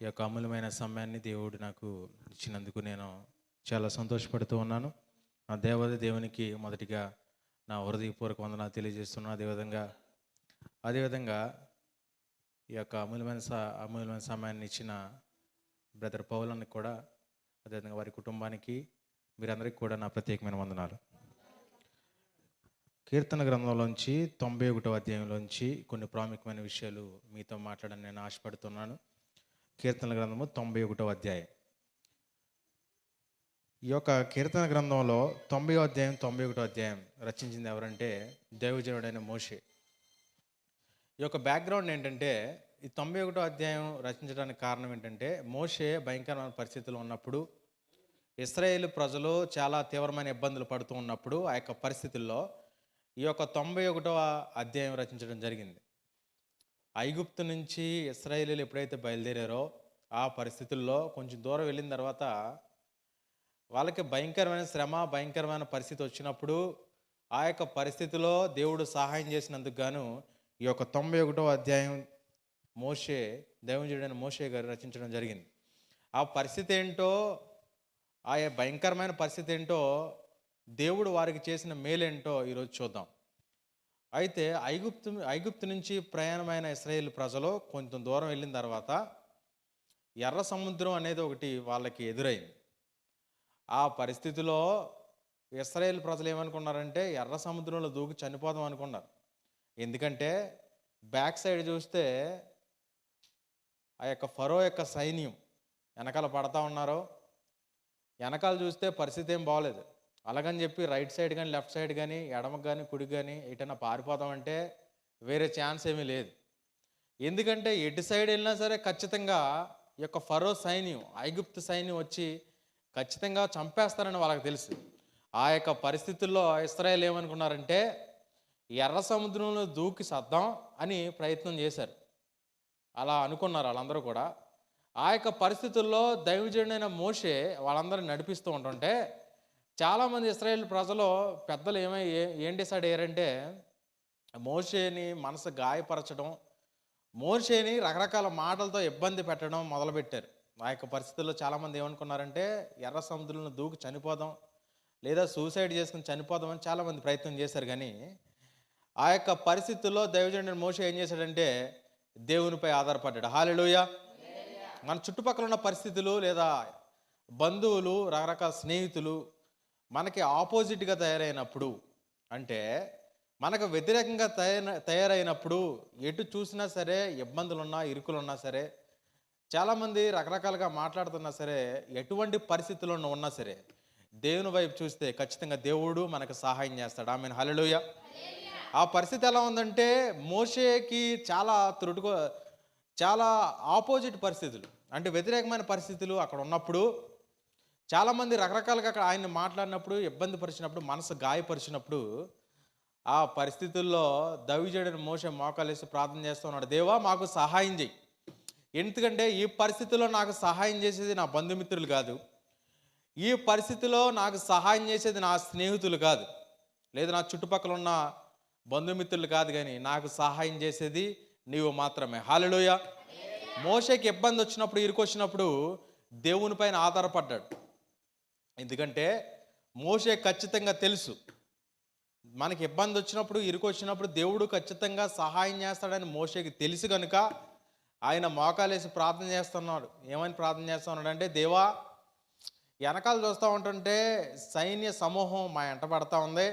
ఈ యొక్క అమూల్యమైన సమయాన్ని దేవుడు నాకు ఇచ్చినందుకు నేను చాలా సంతోషపడుతూ ఉన్నాను. నా దేవత దేవునికి మొదటిగా నా హృదయపూర్వక వందనాలు తెలియజేస్తున్నాను అదేవిధంగా అదేవిధంగా ఈ యొక్క అమూల్యమైన స అమూల్యమైన సమయాన్ని ఇచ్చిన బ్రదర్ పౌలని కూడా అదేవిధంగా వారి కుటుంబానికి మీరందరికీ కూడా నా ప్రత్యేకమైన వందనాలు. కీర్తన గ్రంథంలోంచి తొంభై ఒకటో అధ్యాయంలోంచి కొన్ని ప్రాముఖ్యమైన విషయాలు మీతో మాట్లాడని నేను ఆశపడుతున్నాను. కీర్తన గ్రంథము తొంభై ఒకటో అధ్యాయం. ఈ యొక్క కీర్తన గ్రంథంలో తొంభై అధ్యాయం తొంభై ఒకటో అధ్యాయం రచించింది ఎవరంటే దేవజనుడైన మోషే. ఈ యొక్క బ్యాక్గ్రౌండ్ ఏంటంటే ఈ తొంభై ఒకటో అధ్యాయం రచించడానికి కారణం ఏంటంటే మోషే భయంకరమైన పరిస్థితులు ఉన్నప్పుడు ఇస్రాయేల్ ప్రజలు చాలా తీవ్రమైన ఇబ్బందులు పడుతూ ఉన్నప్పుడు ఆ యొక్క పరిస్థితుల్లో ఈ యొక్క తొంభై ఒకటవ అధ్యాయం రచించడం జరిగింది. ఐగుప్తు నుంచి ఇస్రాయేలీలు ఎప్పుడైతే బయలుదేరారో ఆ పరిస్థితుల్లో కొంచెం దూరం వెళ్ళిన తర్వాత వాళ్ళకి భయంకరమైన శ్రమ భయంకరమైన పరిస్థితి వచ్చినప్పుడు ఆ యొక్క పరిస్థితిలో దేవుడు సహాయం చేసినందుకు గాను ఈ యొక్క తొంభై ఒకటో అధ్యాయం మోషే దైవంజుడైన మోషే గారు రచించడం జరిగింది. ఆ పరిస్థితి ఏంటో ఆ భయంకరమైన పరిస్థితి ఏంటో దేవుడు వారికి చేసిన మేలేంటో ఈరోజు చూద్దాం. అయితే ఐగుప్తు ఐగుప్తు నుంచి ప్రయాణమైన ఇస్రాయేల్ ప్రజలు కొంచెం దూరం వెళ్ళిన తర్వాత ఎర్ర సముద్రం అనేది ఒకటి వాళ్ళకి ఎదురైంది. ఆ పరిస్థితిలో ఇస్రాయేల్ ప్రజలు ఏమనుకున్నారంటే ఎర్ర సముద్రంలో దూకి చనిపోదాం అనుకున్నారు. ఎందుకంటే బ్యాక్ సైడ్ చూస్తే ఆ యొక్క ఫరో యొక్క సైన్యం వెనకాల పడతా ఉన్నారు. వెనకాల చూస్తే పరిస్థితి ఏం బాగలేదు అలాగని చెప్పి రైట్ సైడ్ కానీ లెఫ్ట్ సైడ్ కానీ ఎడమకు కానీ కుడికి కానీ ఎటైనా పారిపోదామంటే వేరే ఛాన్స్ ఏమీ లేదు. ఎందుకంటే ఎటు సైడ్ వెళ్ళినా సరే ఖచ్చితంగా ఈ యొక్క ఫరో సైన్యం ఐగుప్తు సైన్యం వచ్చి ఖచ్చితంగా చంపేస్తారని వాళ్ళకి తెలుసు. ఆ యొక్క పరిస్థితుల్లో ఇస్రాయేల్ ఏమనుకున్నారంటే ఎర్ర సముద్రంలో దూకి సద్దాం అని ప్రయత్నం చేశారు. అలా అనుకున్నారు వాళ్ళందరూ కూడా. ఆ యొక్క పరిస్థితుల్లో దైవజనుడైన మోషే వాళ్ళందరిని నడిపిస్తూ ఉంటుంటే చాలామంది ఇస్రాయేల్ ప్రజలు పెద్దలు ఏమై ఏ- ఏం డిసైడ్ అయ్యారంటే మోషేని మనసు గాయపరచడం మోషేని రకరకాల మాటలతో ఇబ్బంది పెట్టడం మొదలుపెట్టారు. ఆ యొక్క పరిస్థితుల్లో చాలామంది ఏమనుకున్నారంటే ఎర్ర సముద్రంలో దూకి చనిపోదాం లేదా సూసైడ్ చేసుకుని చనిపోదాం అని చాలామంది ప్రయత్నం చేశారు. కానీ ఆ యొక్క పరిస్థితుల్లో దైవజనుడు మోషే ఏం చేశాడంటే దేవునిపై ఆధారపడ్డాడు. హాలెలుయ! మన చుట్టుపక్కల ఉన్న పరిస్థితులు లేదా బంధువులు రకరకాల స్నేహితులు మనకి ఆపోజిట్గా తయారైనప్పుడు అంటే మనకు వ్యతిరేకంగా తయార తయారైనప్పుడు ఎటు చూసినా సరే ఇబ్బందులున్నా ఇరుకులున్నా సరే చాలామంది రకరకాలుగా మాట్లాడుతున్నా సరే ఎటువంటి పరిస్థితుల్లో ఉన్నా సరే దేవుని వైపు చూస్తే ఖచ్చితంగా దేవుడు మనకు సహాయం చేస్తాడు. ఆమె హలలుయ ఆ పరిస్థితి ఎలా ఉందంటే మోషేకి చాలా త్రుడుకో చాలా ఆపోజిట్ పరిస్థితులు. అంటే వ్యతిరేకమైన పరిస్థితులు అక్కడ ఉన్నప్పుడు చాలామంది రకరకాలుగా అక్కడ ఆయన మాట్లాడినప్పుడు ఇబ్బంది పరిచినప్పుడు మనసు గాయపరిచినప్పుడు ఆ పరిస్థితుల్లో దవిజడిన మోసే మోకాలేసి ప్రార్థన చేస్తూ ఉన్నాడు. దేవా మాకు సహాయం చేయి ఎందుకంటే ఈ పరిస్థితిలో నాకు సహాయం చేసేది నా బంధుమిత్రులు కాదు. ఈ పరిస్థితిలో నాకు సహాయం చేసేది నా స్నేహితులు కాదు. లేదా నా చుట్టుపక్కల ఉన్న బంధుమిత్రులు కాదు కానీ నాకు సహాయం చేసేది నీవు మాత్రమే. హాలలోయ. మోషకి ఇబ్బంది వచ్చినప్పుడు ఇరుకొచ్చినప్పుడు దేవుని పైన ఆధారపడ్డాడు. ఎందుకంటే మోషే ఖచ్చితంగా తెలుసు. మనకి ఇబ్బంది వచ్చినప్పుడు ఇరుకు వచ్చినప్పుడు దేవుడు ఖచ్చితంగా సహాయం చేస్తాడని మోషేకి తెలుసు కనుక ఆయన మోకాలేసి ప్రార్థన చేస్తున్నాడు. ఏమని ప్రార్థన చేస్తున్నాడు అంటే దేవా వెనకాల చూస్తూ ఉంటుంటే సైన్య సమూహం మా ఎంట పడతా ఉంది.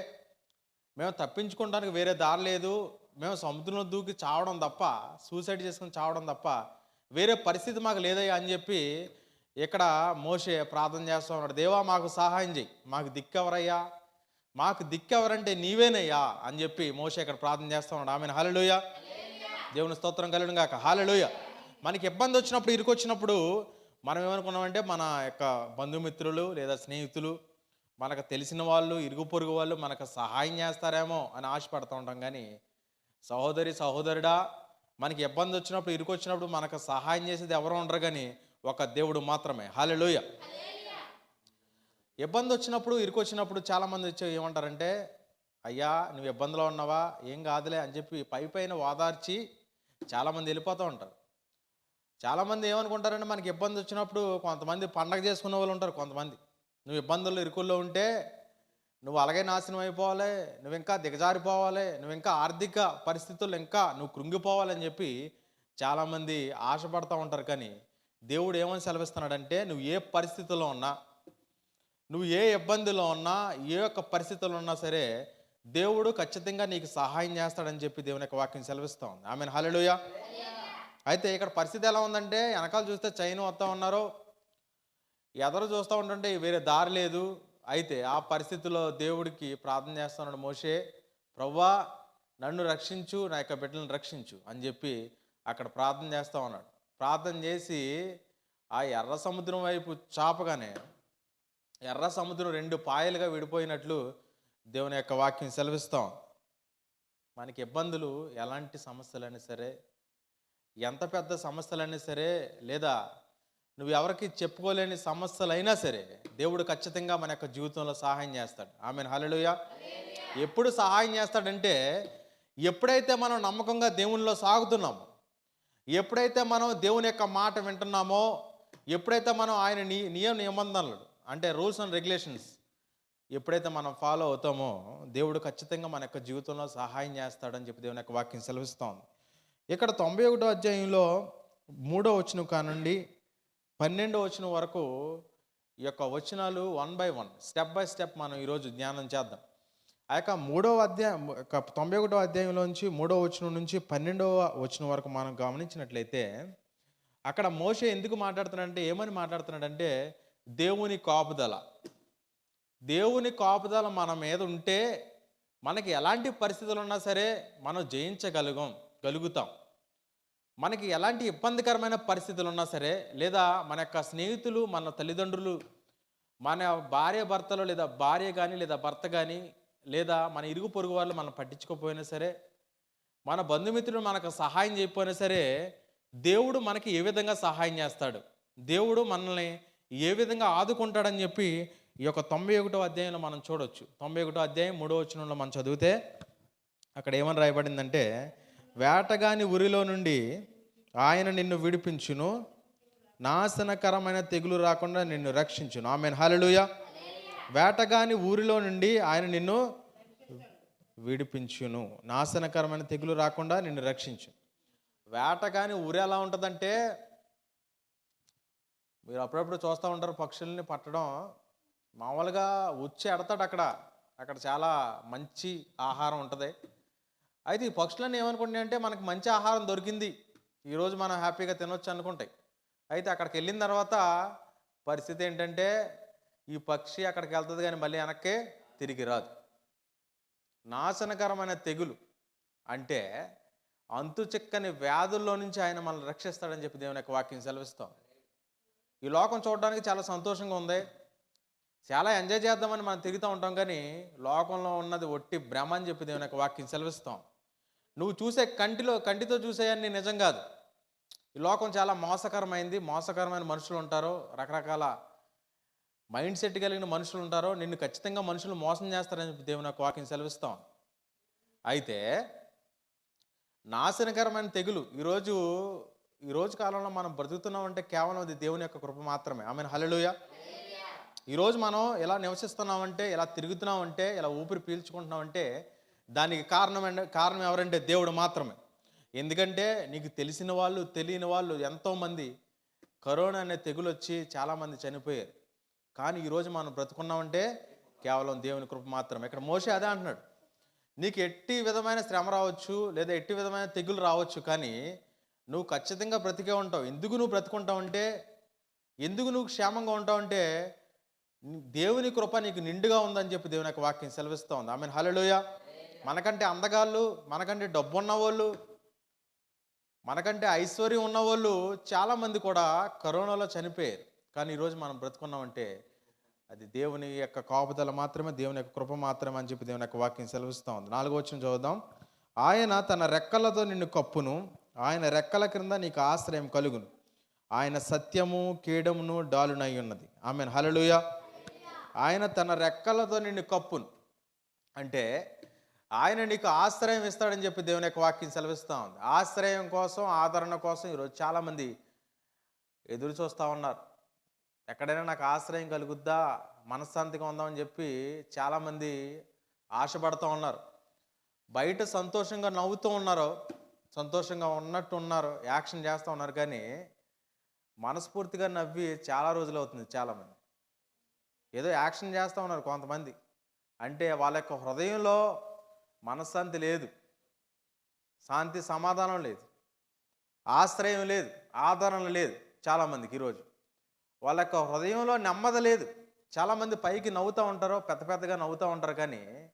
మేము తప్పించుకోవడానికి వేరే దారి లేదు. మేము సముద్రంలో దూకి చావడం తప్ప సూసైడ్ చేసుకుని చావడం తప్ప వేరే పరిస్థితి మాకు లేదయ్యా అని చెప్పి ఇక్కడ మోషే ప్రార్థన చేస్తూ ఉన్నాడు. దేవా మాకు సహాయం చేయి మాకు దిక్కెవరయ్యా? మాకు దిక్కెవరంటే నీవేనయ్యా? అని చెప్పి మోషే ఇక్కడ ప్రార్థన చేస్తూ ఉన్నాడు. ఆమె హాలలోయ దేవుని స్తోత్రం కలడం కాక హాలలోయ మనకి ఇబ్బంది వచ్చినప్పుడు ఇరుకొచ్చినప్పుడు మనం ఏమనుకున్నామంటే మన యొక్క బంధుమిత్రులు లేదా స్నేహితులు మనకు తెలిసిన వాళ్ళు ఇరుగు పొరుగు వాళ్ళు మనకు సహాయం చేస్తారేమో అని ఆశపడుతూ ఉంటాం కానీ సహోదరి సహోదరుడా మనకి ఇబ్బంది వచ్చినప్పుడు ఇరుకొచ్చినప్పుడు మనకు సహాయం చేసేది ఎవరు ఉండరు కానీ ఒక దేవుడు మాత్రమే. హాలెలుయ ఇబ్బంది వచ్చినప్పుడు ఇరుకొచ్చినప్పుడు చాలామంది వచ్చి ఏమంటారంటే అయ్యా నువ్వు ఇబ్బందిలో ఉన్నావా? ఏం కాదులే అని చెప్పి పై పైన ఓదార్చి చాలామంది వెళ్ళిపోతూ ఉంటారు. చాలామంది ఏమనుకుంటారంటే మనకి ఇబ్బంది వచ్చినప్పుడు కొంతమంది పండగ చేసుకునే వాళ్ళు ఉంటారు కొంతమంది. నువ్వు ఇబ్బందుల్లో ఇరుకుల్లో ఉంటే నువ్వు అలాగే నాశనం అయిపోవాలి నువ్వు ఇంకా దిగజారిపోవాలి నువ్వు ఇంకా ఆర్థిక పరిస్థితుల్లో ఇంకా నువ్వు కృంగిపోవాలని చెప్పి చాలామంది ఆశపడతా ఉంటారు. కానీ దేవుడు ఏమని సెలవిస్తున్నాడంటే నువ్వు ఏ పరిస్థితిలో ఉన్నా నువ్వు ఏ ఇబ్బందిలో ఉన్నా ఏ యొక్క పరిస్థితులు ఉన్నా సరే దేవుడు ఖచ్చితంగా నీకు సహాయం చేస్తాడని చెప్పి దేవుని యొక్క వాక్యం సెలవిస్తూ ఉంది ఆమె హలలుయ అయితే ఇక్కడ పరిస్థితి ఎలా ఉందంటే వెనకాల చూస్తే చైన్ వస్తూ ఉన్నారు. ఎదరు చూస్తూ ఉంటుంటే వేరే దారి లేదు. అయితే ఆ పరిస్థితిలో దేవుడికి ప్రార్థన చేస్తున్నాడు మోషే ప్రవ్వా నన్ను రక్షించు నా యొక్క బిడ్డలను రక్షించు అని చెప్పి అక్కడ ప్రార్థన చేస్తూ ఉన్నాడు. ప్రార్థన చేసి ఆ ఎర్ర సముద్రం వైపు చాపగానే ఎర్ర సముద్రం రెండు పాయలుగా విడిపోయినట్లు దేవుని యొక్క వాక్యం సెలవిస్తాం. మనకి ఇబ్బందులు ఎలాంటి సమస్యలైనా సరే ఎంత పెద్ద సమస్యలైనా సరే లేదా నువ్వు ఎవరికి చెప్పుకోలేని సమస్యలైనా సరే దేవుడు ఖచ్చితంగా మన యొక్క జీవితంలో సహాయం చేస్తాడు. ఆమె హల్లెలూయా. ఎప్పుడు సహాయం చేస్తాడంటే ఎప్పుడైతే మనం నమ్మకంగా దేవునిలో సాగుతున్నామో ఎప్పుడైతే మనం దేవుని యొక్క మాట వింటున్నామో ఎప్పుడైతే మనం ఆయన నీ నియమ నిబంధనలు అంటే రూల్స్ అండ్ రెగ్యులేషన్స్ ఎప్పుడైతే మనం ఫాలో అవుతామో దేవుడు ఖచ్చితంగా మన యొక్క జీవితంలో సహాయం చేస్తాడని చెప్పి దేవుని యొక్క వాక్యం సెలవిస్తోంది. ఇక్కడ తొంభై ఒకటో అధ్యాయంలో మూడో వచనం కానుండి పన్నెండో వచనం వరకు ఈ యొక్క వచనాలు one by one step by step మనం ఈరోజు ధ్యానం చేద్దాం. ఆ యొక్క మూడవ అధ్యాయం తొంభై ఒకటో అధ్యాయంలోంచి మూడవ వచనం నుంచి పన్నెండవ వచనం వరకు మనం గమనించినట్లయితే అక్కడ మోషే ఎందుకు మాట్లాడుతున్నాడంటే ఏమని మాట్లాడుతున్నాడంటే దేవుని కాపుదల. దేవుని కాపుదల మన మీద ఉంటే మనకి ఎలాంటి పరిస్థితులు ఉన్నా సరే మనం జయించగలుగుం గలుగుతాం. మనకి ఎలాంటి ఇబ్బందికరమైన పరిస్థితులు ఉన్నా సరే లేదా మన యొక్క స్నేహితులు మన తల్లిదండ్రులు మన భార్య భర్తలు లేదా భార్య కానీ లేదా భర్త కానీ లేదా మన ఇరుగు పొరుగు వాళ్ళు మనం పట్టించుకోకపోయినా సరే మన బంధుమిత్రులు మనకు సహాయం చేయకపోయినా సరే దేవుడు మనకి ఏ విధంగా సహాయం చేస్తాడు? దేవుడు మనల్ని ఏ విధంగా ఆదుకుంటాడని చెప్పి ఈ యొక్క తొంభై ఒకటో అధ్యాయంలో మనం చూడొచ్చు. తొంభై ఒకటో అధ్యాయం మూడో వచనంలో మనం చదివితే అక్కడ ఏమని రాయబడిందంటే వేటగాని ఉరిలో నుండి ఆయన నిన్ను విడిపించును నాశనకరమైన తెగులు రాకుండా నిన్ను రక్షించును. ఆమె హల్లెలూయా. వేటగాని ఊరిలో నుండి ఆయన నిన్ను విడిపించును. నాశనకరమైన తెగులు రాకుండా నిన్ను రక్షించు వేటగాని ఊరు ఎలా ఉంటుందంటే మీరు అప్పుడప్పుడు చూస్తూ ఉంటారు పక్షుల్ని పట్టడం. మామూలుగా వచ్చి ఎడతాడు అక్కడ. అక్కడ చాలా మంచి ఆహారం ఉంటుంది. అయితే ఈ పక్షులన్నీ ఏమనుకుంటాయి అంటే మనకు మంచి ఆహారం దొరికింది. ఈరోజు మనం హ్యాపీగా తినొచ్చు అనుకుంటాయి. అయితే అక్కడికి వెళ్ళిన తర్వాత పరిస్థితి ఏంటంటే ఈ పక్షి అక్కడికి వెళ్తుంది కానీ మళ్ళీ వెనక్కే తిరిగి రాదు. నాశనకరమైన తెగులు అంటే అంతు చిక్కని వ్యాధుల్లో నుంచి ఆయన మనల్ని రక్షిస్తాడని చెప్పి దేవుని యొక్క వాక్యం సెలవిస్తాం ఈ లోకం చూడడానికి చాలా సంతోషంగా ఉంది. చాలా ఎంజాయ్ చేద్దామని మనం తిరుగుతూ ఉంటాం కానీ లోకంలో ఉన్నది ఒట్టి భ్రమ అని చెప్పి దేవుని యొక్క వాక్యం సెలవిస్తాం నువ్వు చూసే కంటిలో కంటితో చూసేయన్ని నిజం కాదు. ఈ లోకం చాలా మోసకరమైంది. మోసకరమైన మనుషులు ఉంటారు. రకరకాల మైండ్ సెట్ కలిగిన మనుషులు ఉంటారో నిన్ను ఖచ్చితంగా మనుషులు మోసం చేస్తారని చెప్పి దేవుని నాకు వాకింగ్ సెలవిస్తాం. అయితే నాశనకరమైన తెగులు ఈరోజు ఈ రోజు కాలంలో మనం బ్రతుకుతున్నామంటే కేవలం అది దేవుని యొక్క కృప మాత్రమే. ఆమె హలలుయ ఈరోజు మనం ఎలా నివసిస్తున్నామంటే ఎలా తిరుగుతున్నామంటే ఎలా ఊపిరి పీల్చుకుంటున్నామంటే దానికి కారణం కారణం ఎవరంటే దేవుడు మాత్రమే. ఎందుకంటే నీకు తెలిసిన వాళ్ళు తెలియని వాళ్ళు ఎంతోమంది కరోనా అనే తెగులు వచ్చి చాలామంది చనిపోయారు. కానీ ఈరోజు మనం బ్రతుకున్నామంటే కేవలం దేవుని కృప మాత్రమే. ఇక్కడ మోసే అదే అంటున్నాడు. నీకు ఎట్టి విధమైన శ్రమ రావచ్చు లేదా ఎట్టి విధమైన తెగులు రావచ్చు కానీ నువ్వు ఖచ్చితంగా బ్రతికే ఉంటావు. ఎందుకు నువ్వు బ్రతుకుంటావు అంటే ఎందుకు నువ్వు క్షేమంగా ఉంటావు అంటే దేవుని కృప నీకు నిండుగా ఉందని చెప్పి దేవుని యొక్క వాక్యం సెలవిస్తూ ఉంది. ఆమె హల్లెలూయ. మనకంటే అందగాళ్ళు మనకంటే డబ్బు ఉన్నవాళ్ళు మనకంటే ఐశ్వర్యం ఉన్నవాళ్ళు చాలామంది కూడా కరోనాలో చనిపోయారు. కానీ ఈరోజు మనం బ్రతుకున్నామంటే అది దేవుని యొక్క కాపుదల మాత్రమే దేవుని యొక్క కృప మాత్రమే అని చెప్పి దేవుని యొక్క వాక్యం సెలవిస్తూ ఉంది. నాలుగో వచ్చిన చూద్దాం ఆయన తన రెక్కలతో నిన్ను కప్పును ఆయన రెక్కల క్రింద నీకు ఆశ్రయం కలుగును. ఆయన సత్యము కీడమును డాలునై ఉన్నది. ఆమె హలలుయ ఆయన తన రెక్కలతో నిన్ను కప్పును. అంటే ఆయన నీకు ఆశ్రయం ఇస్తాడని చెప్పి దేవుని యొక్క వాక్యం సెలవిస్తూ ఉంది. ఆశ్రయం కోసం ఆదరణ కోసం ఈరోజు చాలామంది ఎదురు చూస్తూ ఉన్నారు. ఎక్కడైనా నాకు ఆశ్రయం కలుగుద్దా? మనశ్శాంతిగా ఉందామని చెప్పి చాలామంది ఆశపడుతూ ఉన్నారు. బయట సంతోషంగా నవ్వుతూ ఉన్నారు. సంతోషంగా ఉన్నట్టు ఉన్నారు. యాక్షన్ చేస్తూ ఉన్నారు. కానీ మనస్ఫూర్తిగా నవ్వి చాలా రోజులు అవుతుంది చాలామంది. ఏదో యాక్షన్ చేస్తూ ఉన్నారు కొంతమంది. అంటే వాళ్ళ యొక్క హృదయంలో మనశ్శాంతి లేదు. శాంతి సమాధానం లేదు. ఆశ్రయం లేదు. ఆదరణ లేదు చాలామందికి ఈరోజు. వాళ్ళ యొక్క హృదయంలో నెమ్మది లేదు. చాలామంది పైకి నవ్వుతూ ఉంటారు పెద్ద పెద్దగా నవ్వుతూ ఉంటారు కానీ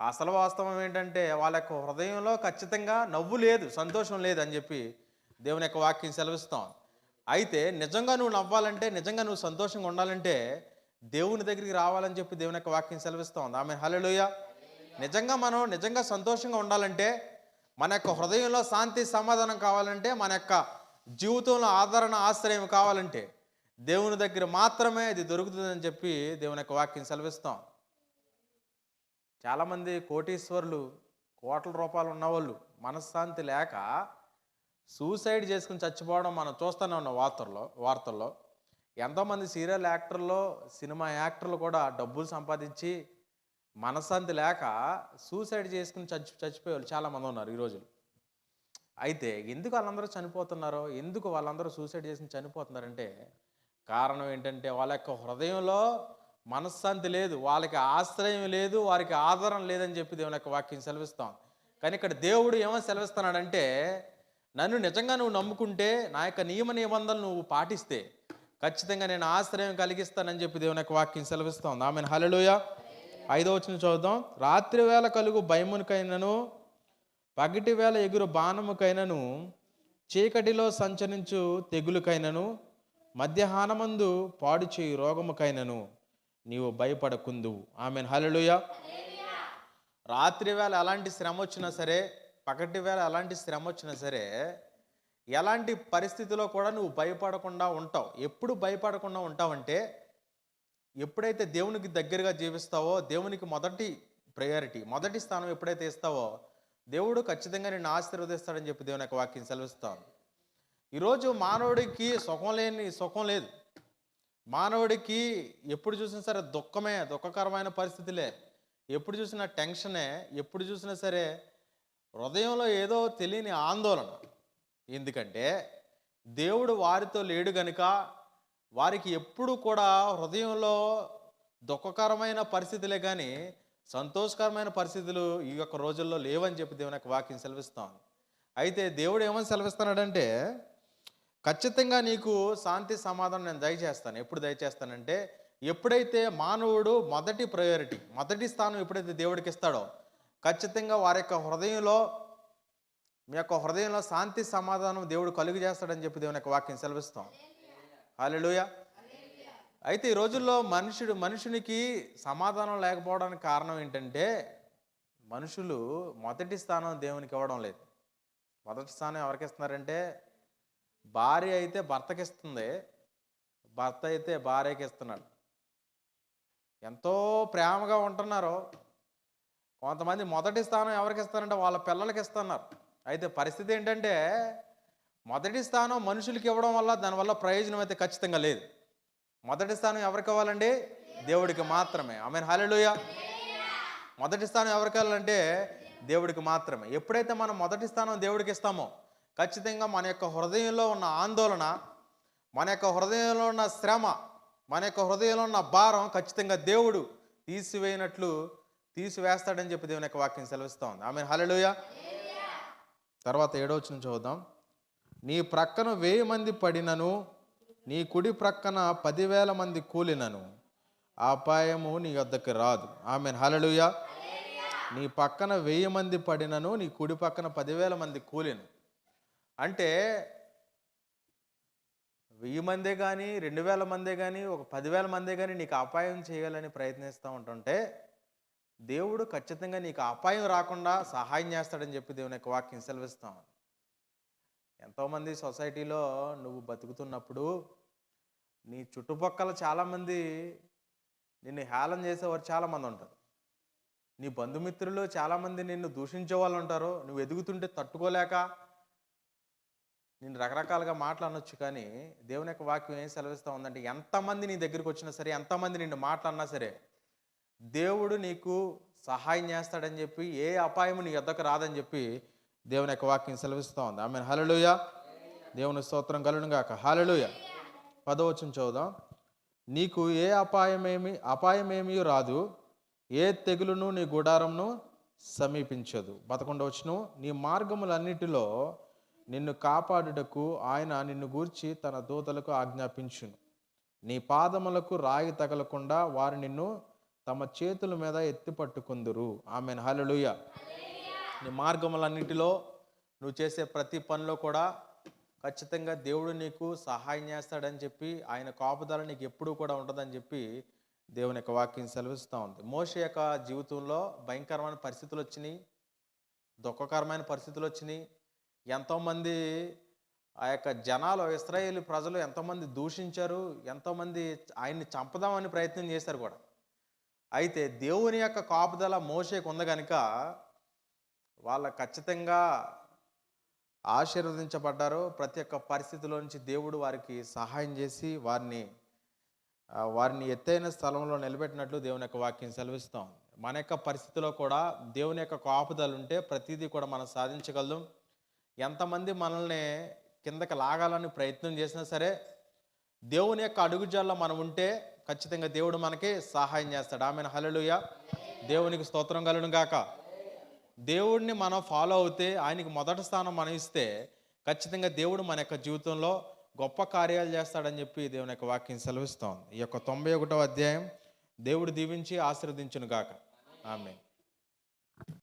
అసలు వాస్తవం ఏంటంటే వాళ్ళ యొక్క హృదయంలో ఖచ్చితంగా నవ్వు లేదు సంతోషం లేదు అని చెప్పి దేవుని యొక్క వాక్యం సెలవిస్తాం. అయితే నిజంగా నువ్వు నవ్వాలంటే నిజంగా నువ్వు సంతోషంగా ఉండాలంటే దేవుని దగ్గరికి రావాలని చెప్పి దేవుని యొక్క వాక్యం సెలవిస్తాం. ఆమె హలోయ నిజంగా మనం నిజంగా సంతోషంగా ఉండాలంటే మన యొక్క హృదయంలో శాంతి సమాధానం కావాలంటే మన యొక్క జీవితంలో ఆదరణ ఆశ్రయం కావాలంటే దేవుని దగ్గర మాత్రమే ఇది దొరుకుతుందని చెప్పి దేవుని యొక్క వాక్యం సెలవిస్తాం. చాలామంది కోటీశ్వరులు కోట్ల రూపాయలు ఉన్నవాళ్ళు మనశ్శాంతి లేక సూసైడ్ చేసుకుని చచ్చిపోవడం మనం చూస్తూనే ఉన్నాం వార్తల్లో వార్తల్లో. ఎంతోమంది సీరియల్ యాక్టర్లు సినిమా యాక్టర్లు కూడా డబ్బులు సంపాదించి మనశ్శాంతి లేక సూసైడ్ చేసుకుని చచ్చి చచ్చిపోయే వాళ్ళు చాలామంది ఉన్నారు ఈ రోజులు. అయితే ఎందుకు వాళ్ళందరూ చనిపోతున్నారో ఎందుకు వాళ్ళందరూ సూసైడ్ చేసుకుని చనిపోతున్నారంటే కారణం ఏంటంటే వాళ్ళ యొక్క హృదయంలో మనశ్శాంతి లేదు వాళ్ళకి ఆశ్రయం లేదు వారికి ఆధారం లేదని చెప్పి దేవుని యొక్క వాక్యం సెలవిస్తాం కానీ ఇక్కడ దేవుడు ఏమని సెలవిస్తున్నాడంటే నన్ను నిజంగా నువ్వు నమ్ముకుంటే నా యొక్క నియమ నిబంధనలు నువ్వు పాటిస్తే ఖచ్చితంగా నేను ఆశ్రయం కలిగిస్తానని చెప్పి దేవుని యొక్క వాక్యం సెలవిస్తాం ఆమె హలలోయ ఐదో వచ్చిన చూద్దాం రాత్రి వేళ కలుగు భయమునికైనను పగటి వేళ ఎగురు బాణముకైనను చీకటిలో సంచరించు తెగులుకైనను మధ్యాహ్నమందు పాడు చేయు రోగముకైనను నీవు భయపడకుందువు ఆమె హలలుయ రాత్రి వేళ ఎలాంటి శ్రమ వచ్చినా సరే పగటి వేళ ఎలాంటి శ్రమ వచ్చినా సరే ఎలాంటి పరిస్థితిలో కూడా నువ్వు భయపడకుండా ఉంటావు. ఎప్పుడు భయపడకుండా ఉంటావంటే ఎప్పుడైతే దేవునికి దగ్గరగా జీవిస్తావో దేవునికి మొదటి ప్రయారిటీ మొదటి స్థానం ఎప్పుడైతే ఇస్తావో దేవుడు ఖచ్చితంగా నిన్ను ఆశీర్వదిస్తాడని చెప్పి దేవుని యొక్క వాక్యం సెలవిస్తాను ఈరోజు మానవుడికి సుఖం లేని సుఖం లేదు. మానవుడికి ఎప్పుడు చూసినా సరే దుఃఖమే దుఃఖకరమైన పరిస్థితులే. ఎప్పుడు చూసినా టెన్షనే ఎప్పుడు చూసినా సరే హృదయంలో ఏదో తెలియని ఆందోళన. ఎందుకంటే దేవుడు వారితో లేడు గనుక వారికి ఎప్పుడు కూడా హృదయంలో దుఃఖకరమైన పరిస్థితులే కానీ సంతోషకరమైన పరిస్థితులు ఈ యొక్క రోజుల్లో లేవని చెప్పి దేవుని యొక్క వాక్యం సెలవిస్తాం అయితే దేవుడు ఏమని సెలవిస్తున్నాడంటే ఖచ్చితంగా నీకు శాంతి సమాధానం నేను దయచేస్తాను. ఎప్పుడు దయచేస్తానంటే ఎప్పుడైతే మానవుడు మొదటి ప్రయారిటీ మొదటి స్థానం ఎప్పుడైతే దేవుడికి ఇస్తాడో ఖచ్చితంగా వారి యొక్క హృదయంలో మీ యొక్క హృదయంలో శాంతి సమాధానం దేవుడు కలుగు చేస్తాడని చెప్పి దేవుని యొక్క వాక్యం సెలవిస్తాం. హాలెలుయ అయితే ఈ రోజుల్లో మనుషుడు మనుషునికి సమాధానం లేకపోవడానికి కారణం ఏంటంటే మనుషులు మొదటి స్థానం దేవునికి ఇవ్వడం లేదు. మొదటి స్థానం ఎవరికి ఇస్తున్నారంటే భార్య అయితే భర్తకి ఇస్తుంది భర్త అయితే భార్యకి ఇస్తున్నాడు ఎంతో ప్రేమగా ఉంటున్నారు. కొంతమంది మొదటి స్థానం ఎవరికి ఇస్తారంటే వాళ్ళ పిల్లలకి ఇస్తున్నారు అయితే పరిస్థితి ఏంటంటే మొదటి స్థానం మనుషులకి ఇవ్వడం వల్ల దానివల్ల ప్రయోజనం అయితే ఖచ్చితంగా లేదు. మొదటి స్థానం ఎవరికి ఇవ్వాలండి? దేవుడికి మాత్రమే. ఆమె హాలెలుయ మొదటి స్థానం ఎవరికి వెళ్ళాలంటే దేవుడికి మాత్రమే. ఎప్పుడైతే మనం మొదటి స్థానం దేవుడికి ఇస్తామో ఖచ్చితంగా మన యొక్క హృదయంలో ఉన్న ఆందోళన మన యొక్క హృదయంలో ఉన్న శ్రమ మన యొక్క హృదయంలో ఉన్న భారం ఖచ్చితంగా దేవుడు తీసివేయనట్లు తీసివేస్తాడని చెప్పి దేవుని యొక్క వాక్యం సెలవిస్తోంది ఆమె హలలుయ తర్వాత ఏడో వచ్చిన చూద్దాం. నీ ప్రక్కన వెయ్యి మంది పడినను నీ కుడి ప్రక్కన పదివేల మంది కూలినను ఆ అపాయము నీ వద్దకు రాదు. ఆమె హలలుయ నీ పక్కన వెయ్యి మంది పడినను నీ కుడి పక్కన పదివేల మంది కూలిను అంటే వెయ్యి మందే కానీ రెండు వేల మందే కానీ ఒక పదివేల మందే కానీ నీకు అపాయం చేయాలని ప్రయత్నిస్తూ ఉంటుంటే దేవుడు ఖచ్చితంగా నీకు అపాయం రాకుండా సహాయం చేస్తాడని చెప్పి దేవుని యొక్క వాక్యం సెలవిస్తాం ఎంతోమంది సొసైటీలో నువ్వు బతుకుతున్నప్పుడు నీ చుట్టుపక్కల చాలామంది నిన్ను హేళన చేసేవారు చాలామంది ఉంటారు. నీ బంధుమిత్రులు చాలామంది నిన్ను దూషించే వాళ్ళు ఉంటారు. నువ్వు ఎదుగుతుంటే తట్టుకోలేక నేను రకరకాలుగా మాట్లాడనొచ్చు కానీ దేవుని యొక్క వాక్యం ఏం సెలవిస్తూ ఉందంటే ఎంతమంది నీ దగ్గరికి వచ్చినా సరే ఎంతమంది నిన్ను మాట్లాడినా సరే దేవుడు నీకు సహాయం చేస్తాడని చెప్పి ఏ అపాయము నీ వద్దకు రాదని చెప్పి దేవుని యొక్క వాక్యం సెలవిస్తూ ఉంది. ఆమె హలలుయ దేవుని స్తోత్రం కలును గాక. హలలుయ పదవచనం చూద్దాం నీకు ఏ అపాయమేమి అపాయమేమీ రాదు. ఏ తెగులును నీ గుడారంను సమీపించదు. పదకొండవచ్చును నీ మార్గములన్నిటిలో నిన్ను కాపాడుటకు ఆయన నిన్ను గూర్చి తన దూతలకు ఆజ్ఞాపించును. నీ పాదములకు రాయి తగలకుండా వారు నిన్ను తమ చేతుల మీద ఎత్తి పట్టుకుందురు. ఆమె హలలుయ నీ మార్గములన్నిటిలో నువ్వు చేసే ప్రతి పనిలో కూడా ఖచ్చితంగా దేవుడు నీకు సహాయం చేస్తాడని చెప్పి ఆయన కాపుదల నీకు ఎప్పుడూ కూడా ఉంటుందని చెప్పి దేవుని యొక్క వాక్యం సెలవిస్తూ ఉంది. మోష యొక్క జీవితంలో భయంకరమైన పరిస్థితులు వచ్చినాయి దుఃఖకరమైన పరిస్థితులు వచ్చినాయి. ఎంతోమంది ఆ యొక్క జనాలు ఇస్రాయేల్ ప్రజలు ఎంతోమంది దూషించారు ఎంతోమంది ఆయన్ని చంపదామని ప్రయత్నం చేశారు కూడా. అయితే దేవుని యొక్క కాపుదల మోసేకు ఉంది కనుక వాళ్ళ ఖచ్చితంగా ఆశీర్వదించబడ్డారు. ప్రతి ఒక్క పరిస్థితిలో నుంచి దేవుడు వారికి సహాయం చేసి వారిని వారిని ఎత్తైన స్థలంలో నిలబెట్టినట్లు దేవుని యొక్క వాక్యం సెలవిస్తాం మన యొక్క పరిస్థితిలో కూడా దేవుని యొక్క కాపుదలు ఉంటే ప్రతిదీ కూడా మనం సాధించగలం ఎంతమంది మనల్ని కిందకి లాగాలని ప్రయత్నం చేసినా సరే దేవుని యొక్క అడుగుజాల్లో మనం ఉంటే ఖచ్చితంగా దేవుడు మనకి సహాయం చేస్తాడు. ఆమెను. హలలుయ దేవునికి స్తోత్రం కలను గాక. దేవుడిని మనం ఫాలో అవుతే ఆయనకి మొదటి స్థానం మనం ఇస్తే ఖచ్చితంగా దేవుడు మన యొక్క జీవితంలో గొప్ప కార్యాలు చేస్తాడని చెప్పి దేవుని యొక్క వాక్యం సెలవిస్తాం ఈ యొక్క తొంభై ఒకటో అధ్యాయం దేవుడు దీవించి ఆశీర్వదించును గాక. ఆమె